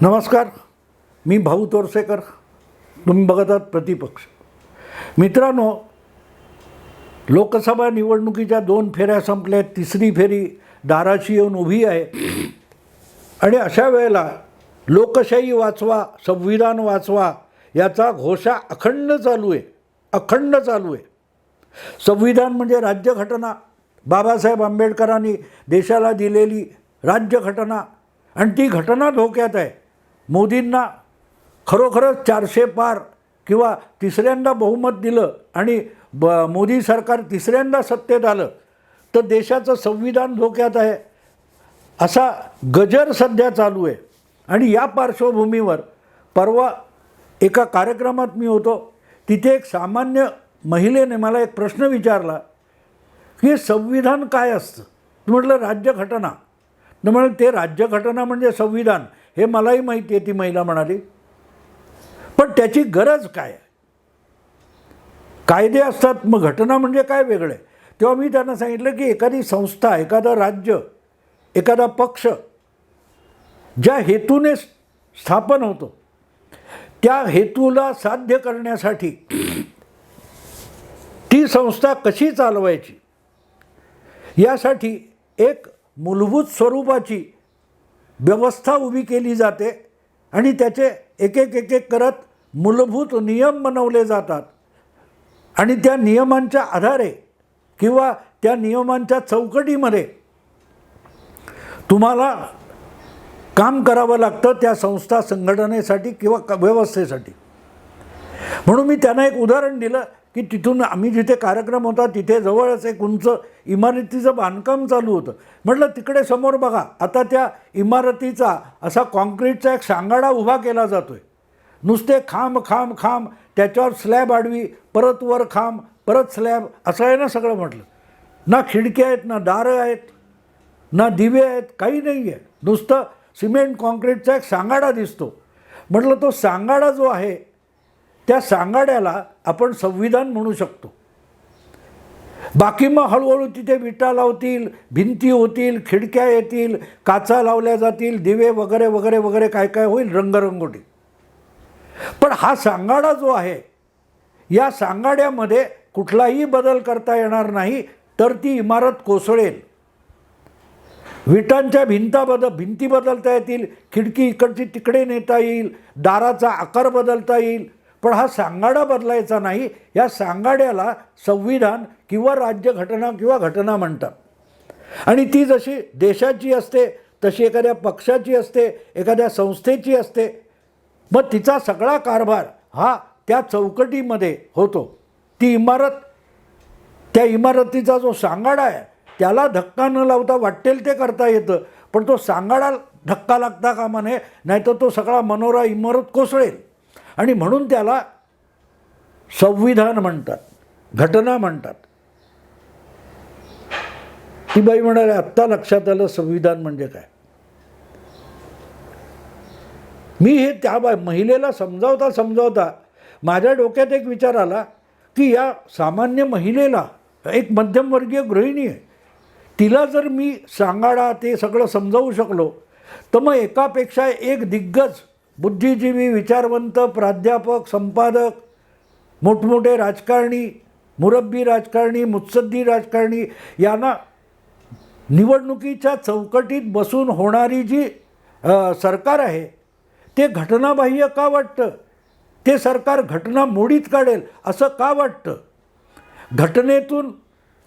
नमस्कार मी भाऊ तोरसेकर. तुम्ही बघत आहात प्रतिपक्ष. मित्रांनो लोकसभा निवडणुकीच्या दोन फेऱ्या संपल्या आहेत तिसरी फेरी दाराशी येऊन उभी आहे. आणि अशा वेळेला लोकशाही वाचवा संविधान वाचवा याचा घोषा अखंड चालू आहे. अखंड चालू आहे. संविधान म्हणजे राज्यघटना. बाबासाहेब आंबेडकरांनी देशाला दिलेली राज्यघटना. आणि ती घटना धोक्यात आहे. मोदींना खरोखरच चारशे पार किंवा तिसऱ्यांदा बहुमत दिलं आणि ब मोदी सरकार तिसऱ्यांदा सत्तेत आलं तर देशाचं संविधान धोक्यात आहे. असा गजर सध्या चालू आहे. आणि या पार्श्वभूमीवर परवा एका कार्यक्रमात मी होतो तिथे एक सामान्य महिलेने मला एक प्रश्न विचारला की संविधान काय असतं? म्हटलं राज्यघटना. तर म्हणलं ते राज्यघटना म्हणजे संविधान. हे मलाही माहिती आहे ती महिला म्हणाली. पण त्याची गरज काय आहे? कायदे असतात मग घटना म्हणजे काय वेगळं आहे? तेव्हा मी त्यांना सांगितलं की एखादी संस्था एखादं राज्य एखादा पक्ष ज्या हेतूने स्थापन होतो त्या हेतूला साध्य करण्यासाठी ती संस्था कशी चालवायची? यासाठी एक मूलभूत स्वरूपाची व्यवस्था उभी केली जाते आणि त्याचे एक एक एक एक करत मूलभूत नियम बनवले जातात. आणि त्या नियमांच्या आधारे किंवा त्या नियमांच्या चौकटीमध्ये तुम्हाला काम करावं लागतं त्या संस्था संघटनेसाठी किंवा क- व्यवस्थेसाठी. म्हणून मी त्यांना एक उदाहरण दिलं. की तिथून आम्ही जिथे कार्यक्रम होता तिथे जवळच एक उंच इमारतीचं बांधकाम चालू होतं. म्हटलं तिकडे समोर बघा आता त्या इमारतीचा असा कॉन्क्रीटचा एक सांगाडा उभा केला जातो आहे नुसते खांब खांब खांब त्याच्यावर स्लॅब आडवी परत वर खांब परत स्लॅब असं आहे ना सगळं म्हटलं. ना खिडक्या आहेत ना दारं आहेत ना दिवे आहेत काही नाही आहे. नुसतं सिमेंट कॉन्क्रीटचा एक सांगाडा दिसतो. म्हटलं तो सांगाडा जो आहे त्या सांगाड्याला आपण संविधान म्हणू शकतो. बाकी मग हळूहळू तिथे विटा लावतील भिंती होतील खिडक्या येतील काचा लावल्या जातील दिवे वगैरे वगैरे वगैरे काय काय होईल? रंगरंगोटी. पण हा सांगाडा जो आहे या सांगाड्यामध्ये कुठलाही बदल करता येणार नाही तर ती इमारत कोसळेल. विटांच्या भिंता बदल भिंती बदलता येतील खिडकी इकडची तिकडे नेता येईल दाराचा आकार बदलता येईल पण हा सांगाडा बदलायचा नाही. या सांगाड्याला संविधान किंवा राज्यघटना किंवा घटना म्हणतात. आणि ती जशी देशाची असते तशी एखाद्या पक्षाची असते एखाद्या संस्थेची असते. मग तिचा सगळा कारभार हा त्या चौकटीमध्ये होतो. ती इमारत त्या इमारतीचा जो सांगाडा आहे त्याला धक्का न लावता वाटेल ते करता येतं. पण तो सांगाडा धक्का लागता कामा नये नाहीतर तो सगळा मनोरा इमारत कोसळेल. आणि म्हणून त्याला संविधान म्हणतात घटना म्हणतात. ती बाई म्हणाले आत्ता लक्षात आलं संविधान म्हणजे काय? मी हे त्या बा महिलेला समजावता समजावता माझ्या डोक्यात एक विचार आला की या सामान्य महिलेला एक मध्यमवर्गीय गृहिणी आहे तिला जर मी सांगाडा ते सगळं समजावू शकलो तर मग एकापेक्षा एक दिग्गज बुद्धिजीवी विचारवंत प्राध्यापक संपादक मोठमोठे राजकारणी मुरब्बी राजकारणी मुत्सद्दी राजकारणी यांना निवडणुकीच्या चौकटीत बसून होणारी जी सरकार आहे ते घटनाबाह्य का वाटतं? ते सरकार घटना मोडीत काढेल असं का वाटतं? घटनेतून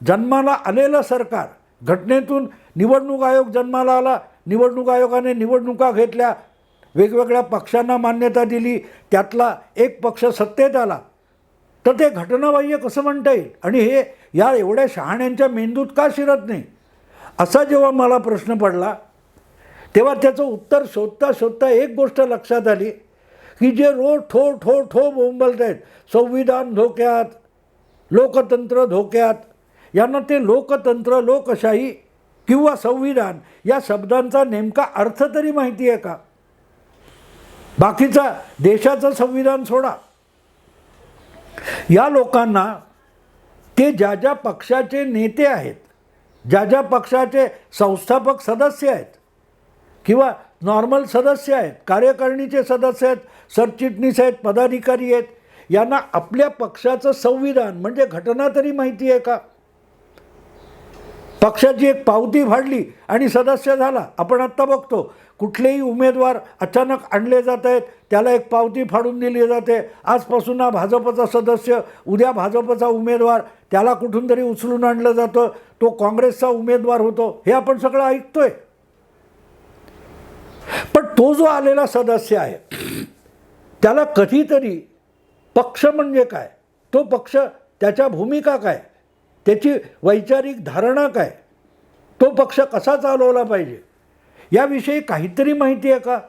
जन्माला आलेलं सरकार घटनेतून निवडणूक आयोग जन्माला आला निवडणूक आयोगाने निवडणुका घेतल्या वेगवेगळ्या पक्षांना मान्यता दिली त्यातला एक पक्ष सत्तेत आला. तर ते घटनाबाह्य कसं म्हणता येईल? आणि हे या एवढ्या शहाण्यांच्या मेंदूत का शिरत नाही? असा जेव्हा मला प्रश्न पडला तेव्हा त्याचं उत्तर शोधता शोधता एक गोष्ट लक्षात आली की जे रोज ठो ठो ठो बोंबलत आहेत संविधान धोक्यात लोकतंत्र धोक्यात यांना ते लोकतंत्र लोकशाही किंवा संविधान या शब्दांचा नेमका अर्थ तरी माहिती आहे का? बाकीचा देशाचं संविधान सोडा. या लोकांना ते ज्या ज्या पक्षाचे नेते आहेत ज्या ज्या पक्षाचे संस्थापक सदस्य आहेत किंवा नॉर्मल सदस्य आहेत कार्यकारिणीचे सदस्य आहेत सरचिटणीस आहेत पदाधिकारी आहेत यांना आपल्या पक्षाचं संविधान म्हणजे घटना तरी माहिती आहे का? पक्षाची एक पावती फाडली आणि सदस्य झाला. आपण आत्ता बघतो कुठलेही उमेदवार अचानक आणले जात आहेत त्याला एक पावती फाडून दिली जाते. आजपासून हा भाजपचा सदस्य उद्या भाजपचा उमेदवार त्याला कुठून तरी उचलून आणलं जातं. तो काँग्रेसचा उमेदवार होतो हे आपण सगळं ऐकतोय. पण तो जो आलेला सदस्य आहे त्याला कधीतरी पक्ष म्हणजे काय? तो पक्ष त्याच्या भूमिका काय? त्याची वैचारिक धारणा काय? तो पक्ष कसा चालवला पाहिजे? याविषयी काहीतरी माहिती आहे का?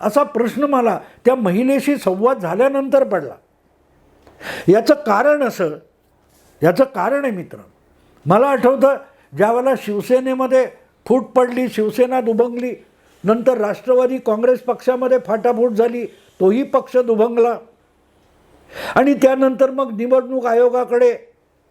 असा प्रश्न मला त्या महिलेशी संवाद झाल्यानंतर पडला. याचं कारण असं याचं कारण आहे मित्र. मला आठवतं ज्यावेळेला शिवसेनेमध्ये फूट पडली शिवसेना दुभंगली नंतर राष्ट्रवादी काँग्रेस पक्षामध्ये फाटाफूट झाली तोही पक्ष दुभंगला. आणि त्यानंतर मग निवडणूक आयोगाकडे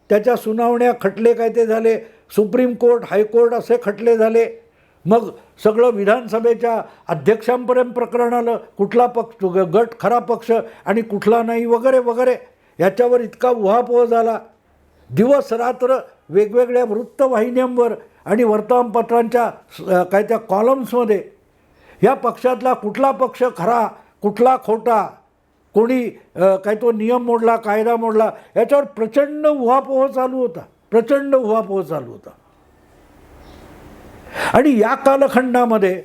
त्याच्या सुनावण्या खटले काय ते झाले सुप्रीम कोर्ट हायकोर्ट असे खटले झाले. मग सगळं विधानसभेच्या अध्यक्षांपर्यंत प्रकरण आलं. कुठला पक्ष ग- गट खरा पक्ष आणि कुठला नाही वगैरे वगैरे. याच्यावर इतका उहापोह झाला. दिवस रात्र वेगवेगळ्या वृत्तवाहिन्यांवर आणि वर्तमानपत्रांच्या काय त्या कॉलम्समध्ये. या पक्षातला कुठला पक्ष खरा कुठला खोटा कोणी काय तो नियम मोडला कायदा मोडला याच्यावर प्रचंड उहापोह चालू होता. प्रचंड उहापोह चालू होता. आणि या कालखंडामध्ये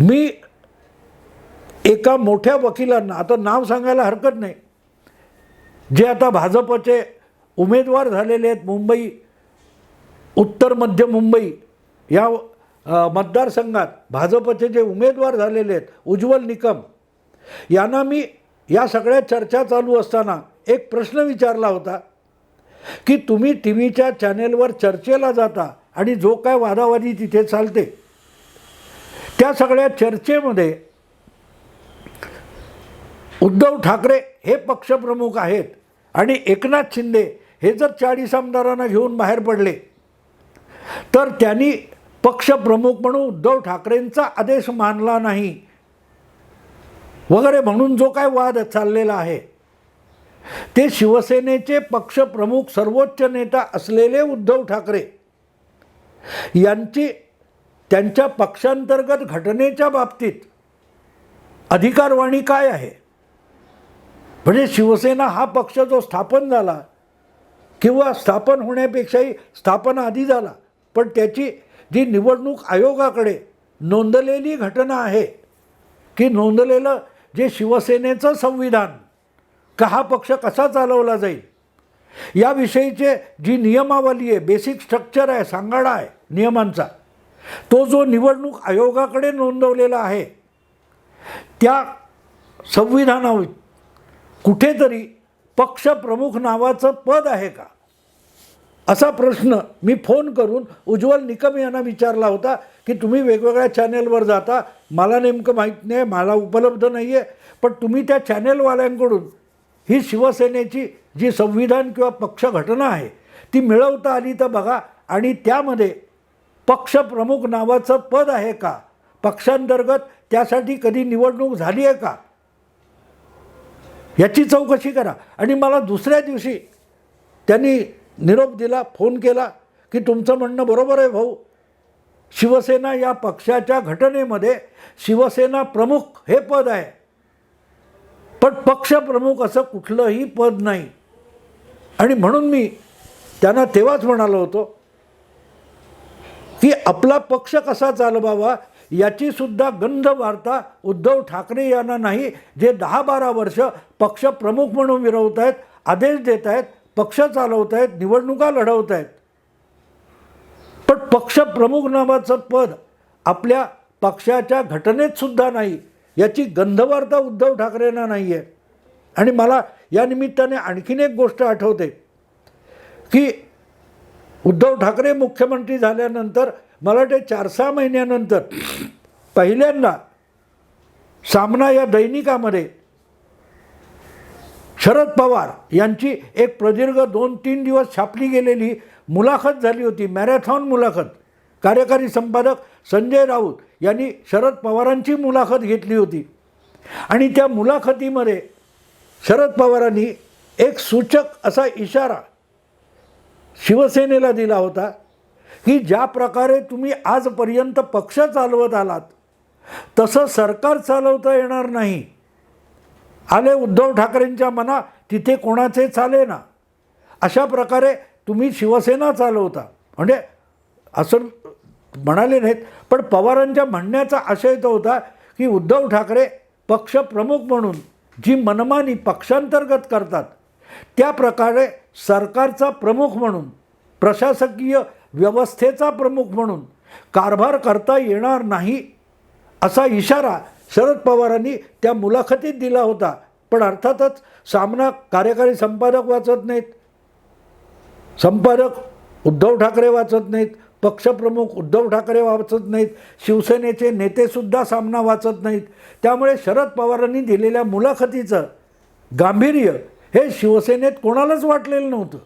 मी एका मोठ्या वकिलांना आता नाव सांगायला हरकत नाही जे आता भाजपचे उमेदवार झालेले आहेत मुंबई उत्तर मध्य मुंबई या मतदारसंघात भाजपचे जे उमेदवार झालेले आहेत उज्ज्वल निकम यांना मी या सगळ्या चर्चा चालू असताना एक प्रश्न विचारला होता की तुम्ही टी व्हीच्या चॅनेलवर चर्चेला जाता आणि जो काय वादावादी तिथे चालते त्या सगळ्या चर्चेमध्ये उद्धव ठाकरे हे पक्षप्रमुख आहेत आणि एकनाथ शिंदे हे जर चाळीस आमदारांना घेऊन बाहेर पडले तर त्यांनी पक्षप्रमुख म्हणून उद्धव ठाकरेंचा आदेश मानला नाही वगैरे म्हणून जो काय वाद चाललेला आहे ते शिवसेनेचे पक्षप्रमुख सर्वोच्च नेता असलेले उद्धव ठाकरे यांची त्यांच्या पक्षांतर्गत घटनेच्या बाबतीत अधिकारवाणी काय आहे? म्हणजे शिवसेना हा पक्ष जो स्थापन झाला किंवा स्थापन होण्यापेक्षाही स्थापना आधी झाला पण त्याची जी निवडणूक आयोगाकडे नोंदलेली घटना आहे की नोंदलेलं जे शिवसेनेचं संविधान का हा पक्ष कसा चालवला जाईल? याविषयीचे जी नियमावली आहे बेसिक स्ट्रक्चर आहे सांगाडा आहे नियमांचा. तो जो निवडणूक आयोगाकडे नोंदवलेला आहे त्या संविधानावर कुठेतरी पक्षप्रमुख नावाचं पद आहे का? असा प्रश्न मी फोन करून उज्ज्वल निकम यांना विचारला होता की तुम्ही वेगवेगळ्या चॅनेलवर जाता. मला नेमकं माहीत नाही मला उपलब्ध नाही आहे पण तुम्ही त्या चॅनेलवाल्यांकडून ही शिवसेनेची जी संविधान किंवा पक्ष घटना आहे ती मिळवता आली तर बघा आणि त्यामध्ये पक्षप्रमुख नावाचं पद आहे का? पक्षांतर्गत त्यासाठी कधी निवडणूक झाली आहे का? याची चौकशी करा. आणि मला दुसऱ्या दिवशी त्यांनी निरोप दिला फोन केला की तुमचं म्हणणं बरोबर आहे भाऊ. शिवसेना या पक्षाच्या घटनेमध्ये शिवसेना प्रमुख हे पद आहे. पण पक्षप्रमुख असं कुठलंही पद नाही. आणि म्हणून मी त्यांना तेव्हाच म्हणालो होतो की आपला पक्ष कसा चालवावा याची सुद्धा गंध वार्ता उद्धव ठाकरे यांना नाही जे दहा बारा वर्ष पक्षप्रमुख म्हणून मिरवत आहेत आदेश देत आहेत पक्ष चालवत आहेत निवडणुका लढवत आहेत. पण पक्षप्रमुख नावाचं पद आपल्या पक्षाच्या घटनेत सुद्धा नाही याची गंधवार्ता उद्धव ठाकरेंना नाही आहे आणि मला या निमित्ताने आणखीन एक गोष्ट आठवते की उद्धव ठाकरे मुख्यमंत्री झाल्यानंतर मला ते चार सहा महिन्यानंतर पहिल्यांदा सामना या दैनिकामध्ये शरद पवार यांची एक प्रदीर्घ दोन तीन दिवस छापली गेलेली मुलाखत झाली होती मॅरेथॉन मुलाखत. कार्यकारी संपादक संजय राऊत यांनी शरद पवारांची मुलाखत घेतली होती. आणि त्या मुलाखतीमध्ये शरद पवारांनी एक सूचक असा इशारा शिवसेनेला दिला होता की ज्या प्रकारे तुम्ही आजपर्यंत पक्ष चालवत आलात तसं सरकार चालवता येणार नाही. आले उद्धव ठाकरेंच्या मना तिथे कोणाचे चाले ना? अशा प्रकारे तुम्ही शिवसेना चालवता. म्हणजे असं म्हणाले नाहीत पण पवारांच्या म्हणण्याचा आशय तो होता की उद्धव ठाकरे पक्ष प्रमुख म्हणून जी मनमानी पक्षांतर्गत करतात त्या प्रकारे सरकारचा प्रमुख म्हणून प्रशासकीय व्यवस्थेचा प्रमुख म्हणून कारभार करता येणार नाही असा इशारा शरद पवारांनी त्या मुलाखतीत दिला होता. पण अर्थातच सामना कार्यकारी संपादक वाचत नाहीत. संपादक उद्धव ठाकरे वाचत नाहीत. पक्षप्रमुख उद्धव ठाकरे वाचत नाहीत. शिवसेनेचे नेतेसुद्धा सामना वाचत नाहीत. त्यामुळे शरद पवारांनी दिलेल्या मुलाखतीचं गांभीर्य हे शिवसेनेत कोणालाच वाटलेलं नव्हतं.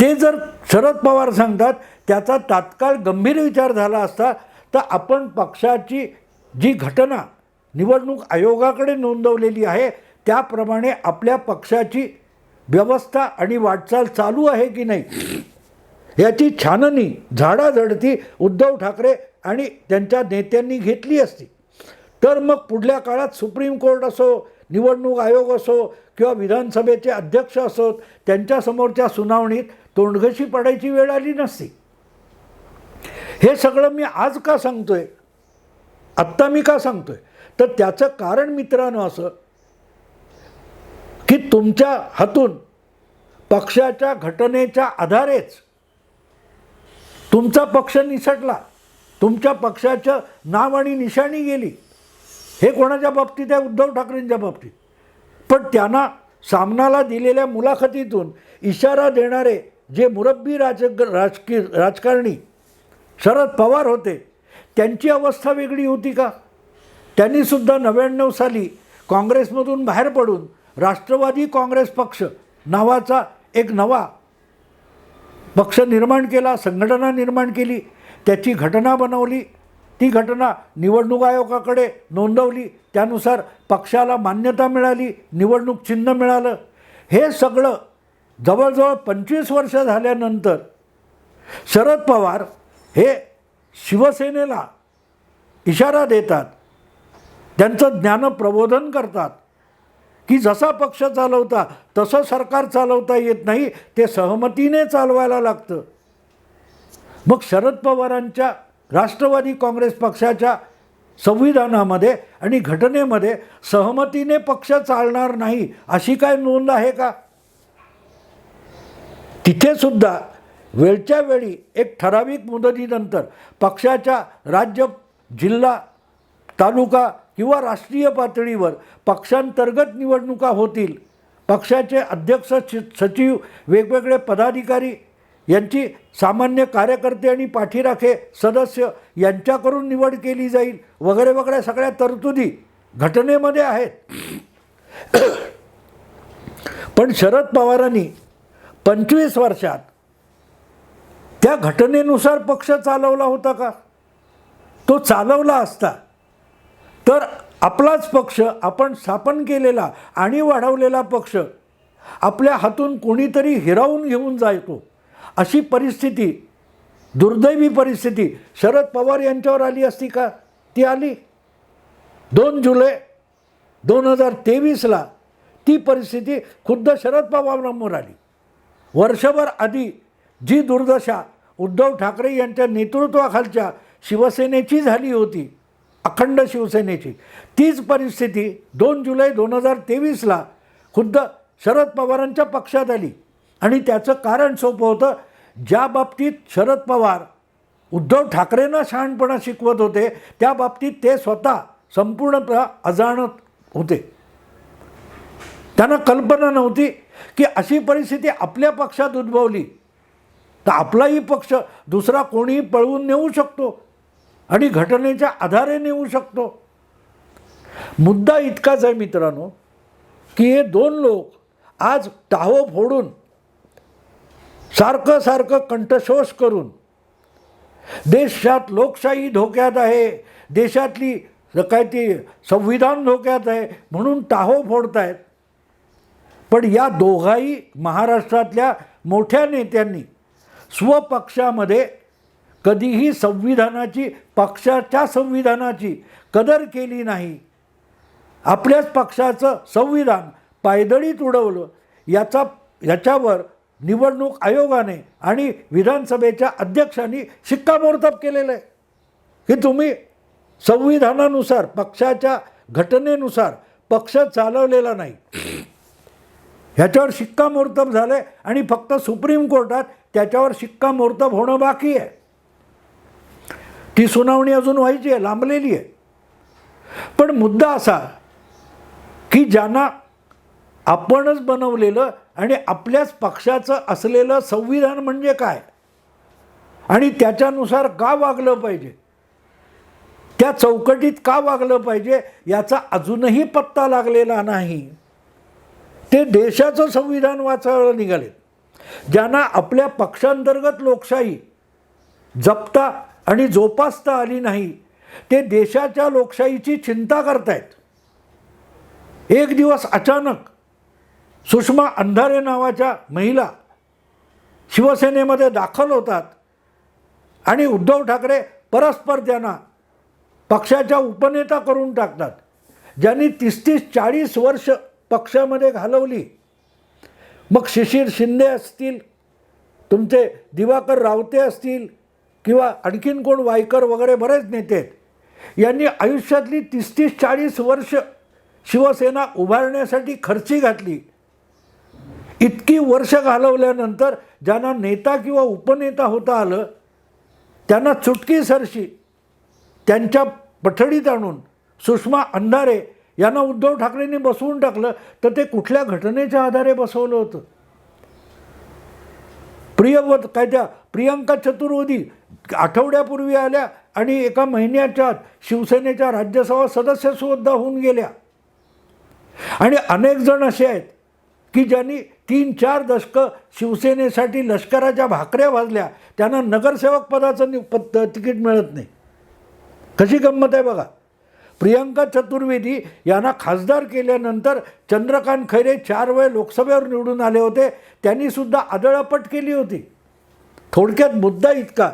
ते जर शरद पवार सांगतात त्याचा तात्काळ गंभीर विचार झाला असता तर आपण पक्षाची जी घटना निवडणूक आयोगाकडे नोंदवलेली आहे त्याप्रमाणे आपल्या पक्षाची व्यवस्था आणि वाटचाल चालू आहे की नाही याची छाननी झाडाझडती उद्धव ठाकरे आणि त्यांच्या नेत्यांनी घेतली असती. तर मग पुढल्या काळात सुप्रीम कोर्ट असो निवडणूक आयोग असो किंवा विधानसभेचे अध्यक्ष असोत त्यांच्यासमोरच्या सुनावणीत तोंडघशी पडायची वेळ आली नसती. हे सगळं मी आज का सांगतोय? आत्ता मी का सांगतोय? तर त्याचं कारण मित्रांनो असं की तुमच्या हातून पक्षाच्या घटनेच्या आधारेच तुमचा पक्ष निसटला तुमच्या पक्षाचं नाव आणि निशाणी गेली. हे कोणाच्या बाबतीत आहे? उद्धव ठाकरेंच्या बाबतीत. पण त्यांना सामनाला दिलेल्या मुलाखतीतून इशारा देणारे जे मुरब्बी राज राजकीय राजकारणी शरद पवार होते त्यांची अवस्था वेगळी होती का? त्यांनीसुद्धा नव्याण्णव साली काँग्रेसमधून बाहेर पडून राष्ट्रवादी काँग्रेस पक्ष नावाचा एक नवा पक्ष निर्माण केला संघटना निर्माण केली त्याची घटना बनवली ती घटना निवडणूक आयोगाकडे नोंदवली. त्यानुसार पक्षाला मान्यता मिळाली निवडणूक चिन्ह मिळालं. हे सगळं जवळजवळ पंचवीस वर्ष झाल्यानंतर शरद पवार हे शिवसेनेला इशारा देतात. त्यांचं ज्ञानप्रबोधन करतात. की जसा पक्ष चालवता तसं सरकार चालवता येत नाही ते सहमतीने चालवायला लागतं. मग शरद पवारांच्या राष्ट्रवादी काँग्रेस पक्षाच्या संविधानामध्ये आणि घटनेमध्ये सहमतीने पक्ष चालणार नाही अशी काय नोंद आहे का? तिथेसुद्धा वेळच्या वेळी एक ठराविक मुदतीनंतर पक्षाच्या राज्य जिल्हा तालुका किंवा राष्ट्रीय पातळीवर पक्षांतर्गत निवडणुका होतील. पक्षाचे अध्यक्ष सचिव वेगवेगळे पदाधिकारी यांची सामान्य कार्यकर्ते आणि पाठीराखे सदस्य यांच्याकडून निवड केली जाईल. वगैरे वगैरे सगळ्या तरतुदी घटनेमध्ये आहेत. पण शरद पवारांनी पंचवीस वर्षात त्या घटनेनुसार पक्ष चालवला होता का? तो चालवला असता. तर आपलाच पक्ष आपण स्थापन केलेला आणि वाढवलेला पक्ष आपल्या हातून कोणीतरी हिरावून घेऊन जायतो अशी परिस्थिती दुर्दैवी परिस्थिती. शरद पवार यांच्यावर आली असती का? ती आली. दोन जुलै दोन हजार तेवीसला ती परिस्थिती खुद्द शरद पवारांवर आली. वर्षभर आधी जी दुर्दशा उद्धव ठाकरे यांच्या नेतृत्वाखालच्या शिवसेनेची झाली होती अखंड शिवसेनेची तीच परिस्थिती दोन जुलै दोन हजार तेवीसला खुद्द शरद पवारांच्या पक्षात आली. आणि त्याचं कारण सोपं होतं ज्या बाबतीत शरद पवार उद्धव ठाकरेंना शहाणपणा शिकवत होते त्या बाबतीत ते स्वतः संपूर्णतः अजाणत होते. त्यांना कल्पना नव्हती की अशी परिस्थिती आपल्या पक्षात उद्भवली. तर आपलाही पक्ष दुसरा कोणीही पळवून नेऊ शकतो आणि घटनेच्या आधारे नेऊ शकतो. मुद्दा इतकाच आहे मित्रांनो की हे दोन लोक आज टाहो फोडून सारखं सारखं कंठशोष करून. देशात लोकशाही धोक्यात आहे. देशातली काय ती संविधान धोक्यात आहे म्हणून टाहो फोडतायत. पण या दोघाही महाराष्ट्रातल्या मोठ्या नेत्यांनी स्वपक्षामध्ये कधीही संविधानाची पक्षाच्या संविधानाची कदर केली नाही. आपल्याच पक्षाचं संविधान पायदळीत उडवलं. याचा याच्यावर निवडणूक आयोगाने आणि विधानसभेच्या अध्यक्षांनी शिक्कामोर्तब केलेलं आहे की तुम्ही संविधानानुसार पक्षाच्या घटनेनुसार पक्ष चालवलेला नाही. ह्याच्यावर शिक्कामोर्तब झालं आहे आणि फक्त सुप्रीम कोर्टात त्याच्यावर शिक्कामोर्तब होणं बाकी आहे. ती सुनावणी अजून व्हायची आहे लांबलेली आहे. पण मुद्दा असा की ज्यांना आपणच बनवलेलं आणि आपल्याच पक्षाचं असलेलं संविधान म्हणजे काय? आणि त्याच्यानुसार का वागलं पाहिजे? त्या चौकटीत का वागलं पाहिजे? याचा अजूनही पत्ता लागलेला नाही. ते देशाचं संविधान वाचायला निघाले. ज्यांना आपल्या पक्षांतर्गत लोकशाही जपता आणि जोपासता आली नाही ते देशाच्या लोकशाहीची चिंता करतायत. एक दिवस अचानक सुषमा अंधारे नावाच्या महिला शिवसेनेमध्ये दाखल होतात. आणि उद्धव ठाकरे परस्पर त्यांना पक्षाच्या उपनेता करून टाकतात. ज्यांनी तीस तीस चाळीस वर्ष पक्षामध्ये घालवली. मग शिशिर शिंदे असतील तुमचे दिवाकर रावते असतील किंवा आणखीन कोण वायकर वगैरे बरेच नेते आहेत यांनी आयुष्यातली तीस तीस चाळीस वर्ष शिवसेना उभारण्यासाठी खर्ची घातली. इतकी वर्ष घालवल्यानंतर ज्यांना नेता किंवा उपनेता होता आलं त्यांना चुटकीसरशी त्यांच्या पठडीत आणून सुषमा अंधारे यांना उद्धव ठाकरेंनी बसवून टाकलं तर ते कुठल्या घटनेच्या आधारे बसवलं होतं? प्रियवत काय त्या प्रियंका चतुर्वेदी आठवड्यापूर्वी आल्या आणि एका महिन्याच्या शिवसेनेच्या राज्यसभा सदस्यसुद्धा होऊन गेल्या. आणि अनेक जण असे आहेत की ज्यांनी तीन चार दशकं शिवसेनेसाठी लष्कराच्या भाकऱ्या भाजल्या त्यांना नगरसेवक पदाचं नि पद तिकीट मिळत नाही. कशी गंमत आहे बघा. प्रियंका चतुर्वेदी यांना खासदार केल्यानंतर चंद्रकांत खैरे चार वेळ लोकसभेवर निवडून आले होते. त्यांनीसुद्धा आदळापट केली होती. थोडक्यात मुद्दा इतका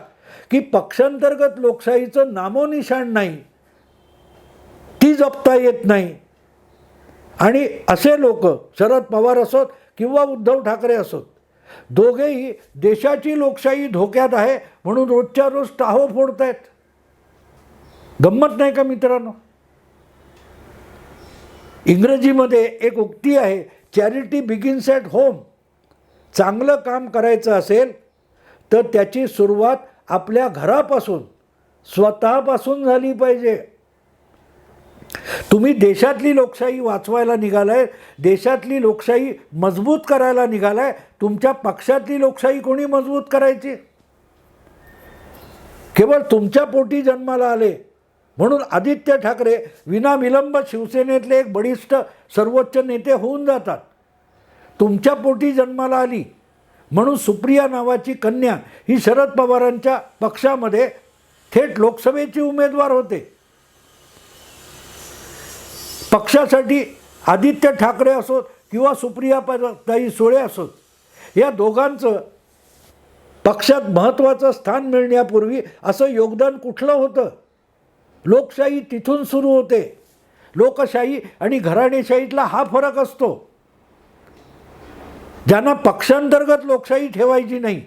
की पक्षांतर्गत लोकशाहीचं नामोनिशाण नाही. ती जपता येत नाही. आणि असे लोक शरद पवार असोत किंवा उद्धव ठाकरे असोत दोघेही देशाची लोकशाही धोक्यात आहे म्हणून रोजच्या रोज टाहो फोडत आहेत गंमत नाही का मित्रांनो? इंग्रजीमध्ये एक उक्ती आहे चॅरिटी बिगिन्स ॲट होम चांगलं काम करायचं असेल तर त्याची सुरुवात आपल्या घरापासून स्वतःपासून झाली पाहिजे. तुम्ही देशातली लोकशाही वाचवायला निघालाय देशातली लोकशाही मजबूत करायला निघालाय तुमच्या पक्षातली लोकशाही कोणी मजबूत करायची? केवळ तुमच्या पोटी जन्माला आले. म्हणून आदित्य ठाकरे विनाविलंब शिवसेनेतले एक बळिष्ठ सर्वोच्च नेते होऊन जातात. तुमच्या पोटी जन्माला आली. म्हणून सुप्रिया नावाची कन्या ही शरद पवारांच्या पक्षामध्ये थेट लोकसभेची उमेदवार होते. पक्षासाठी आदित्य ठाकरे असोत किंवा सुप्रिया पदाई ताई सुळे असोत या दोघांचं पक्षात महत्त्वाचं स्थान मिळण्यापूर्वी असं योगदान कुठलं होतं? लोकशाही तिथून सुरू होते. लोकशाही आणि घराणेशाहीतला हा फरक असतो. ज्यांना पक्षांतर्गत लोकशाही ठेवायची नाही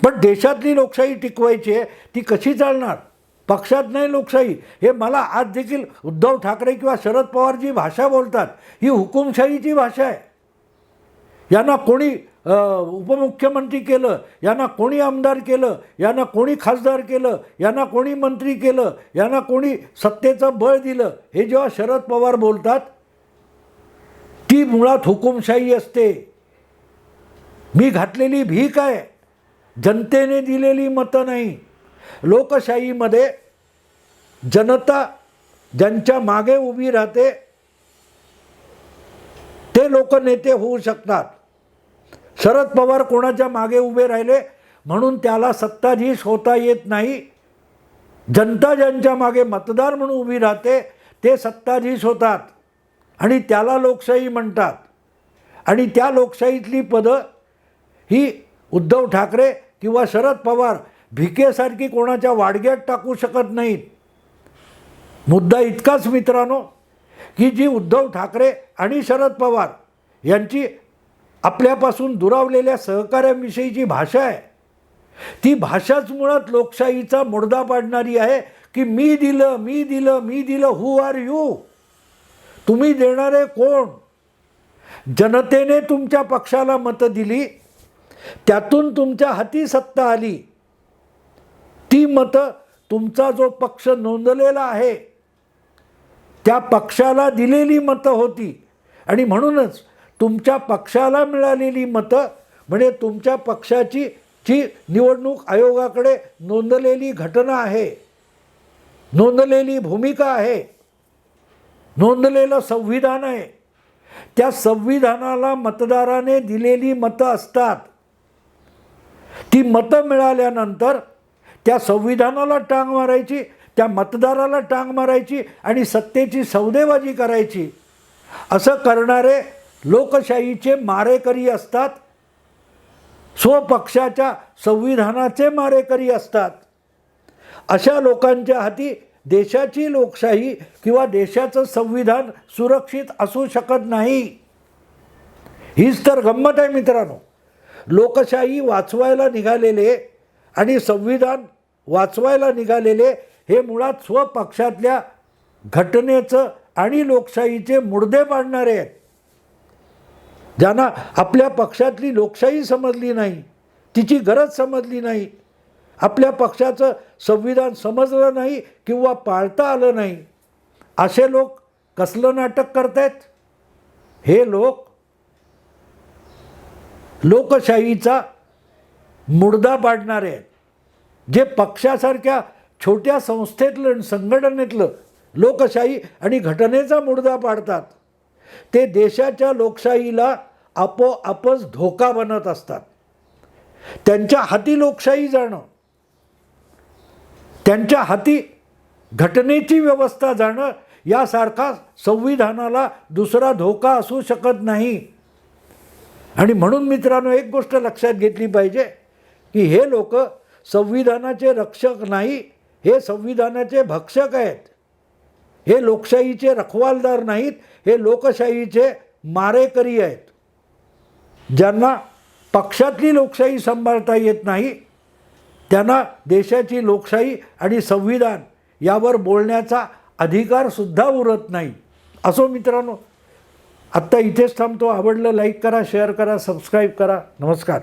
पण देशातली लोकशाही टिकवायची आहे ती कशी चालणार? पक्षात नाही लोकशाही. हे मला आज देखील उद्धव ठाकरे किंवा शरद पवार जी भाषा बोलतात. ही हुकुमशाहीची भाषा आहे. यांना कोणी उपमुख्यमंत्री केलं यांना कोणी आमदार केलं यांना कोणी खासदार केलं यांना कोणी मंत्री केलं यांना कोणी सत्तेचं बळ दिलं हे जेव्हा शरद पवार बोलतात ती मुळात हुकुमशाही असते. मी घातलेली भीक आहे. जनतेने दिलेली मतं नाही. लोकशाहीमध्ये जनता ज्यांच्या मागे उभी राहते ते लोक नेते होऊ शकतात. शरद पवार कोणाच्या मागे उभे राहिले म्हणून त्याला सत्ताधीश होता येत नाही. जनता ज्यांच्या मागे मतदार म्हणून उभी राहते ते सत्ताधीश होतात आणि त्याला लोकशाही म्हणतात. आणि त्या लोकशाहीतली पदं ही उद्धव ठाकरे किंवा शरद पवार भिकेसारखी कोणाच्या वाडग्यात टाकू शकत नाहीत. मुद्दा इतकाच मित्रांनो की जी उद्धव ठाकरे आणि शरद पवार यांची आपल्यापासून दुरावलेल्या सहकाऱ्यांविषयीची भाषा आहे. ती भाषाच मुळात लोकशाहीचा मुडदा पाडणारी आहे की मी दिलं मी दिलं मी दिलं हू आर यू तुम्ही देणारे कोण? जनतेने तुमच्या पक्षाला मतं दिली त्यातून तुमच्या हाती सत्ता आली. ती मतं तुमचा जो पक्ष नोंदलेला आहे त्या पक्षाला दिलेली मतं होती. आणि म्हणूनच तुमच्या पक्षाला मिळालेली मतं म्हणजे तुमच्या पक्षाची जी निवडणूक आयोगाकडे नोंदलेली घटना आहे नोंदलेली भूमिका आहे नोंदलेलं संविधान आहे त्या संविधानाला मतदाराने दिलेली मतं असतात. ती मतं मिळाल्यानंतर त्या संविधानाला टांग मारायची त्या मतदाराला टांग मारायची आणि सत्तेची सौदेबाजी करायची. असं करणारे लोकशाहीचे मारेकरी असतात. स्वपक्षाच्या संविधानाचे मारेकरी असतात. अशा लोकांच्या हाती देशाची लोकशाही किंवा देशाचं संविधान सुरक्षित असू शकत नाही. हीच तर गंमत आहे मित्रांनो. लोकशाही वाचवायला निघालेले आणि संविधान वाचवायला निघालेले हे मुळात स्वपक्षातल्या घटनेचं आणि लोकशाहीचे मुडदे पाडणारे आहेत. ज्यांना आपल्या पक्षातली लोकशाही समजली नाही तिची गरज समजली नाही आपल्या पक्षाचं संविधान समजलं नाही किंवा पाळता आलं नाही असे लोक कसलं नाटक करतायत? हे लोक लोकशाहीचा मुडदा पाडणारे आहेत. जे पक्षासारख्या छोट्या संस्थेतलं आणि संघटनेतलं लोकशाही आणि घटनेचा मुडदा पाडतात. ते देशाच्या लोकशाहीला आपोआपच धोका बनत असतात. त्यांच्या हाती लोकशाही जाणं त्यांच्या हाती घटनेची व्यवस्था जाणं यासारखा संविधानाला दुसरा धोका असू शकत नाही. आणि म्हणून मित्रांनो एक गोष्ट लक्षात घेतली पाहिजे. की हे लोक संविधानाचे रक्षक नाही हे संविधानाचे भक्षक आहेत. हे लोकशाहीचे रखवालदार नाहीत हे लोकशाहीचे मारेकरी आहेत. ज्यांना पक्षातली लोकशाही सांभाळता येत नाही त्यांना देशाची लोकशाही आणि संविधान यावर बोलण्याचा अधिकारसुद्धा उरत नाही. असो मित्रांनो आत्ता इथेच थांबतो. आवडलं लाईक करा शेअर करा सबस्क्राईब करा. नमस्कार.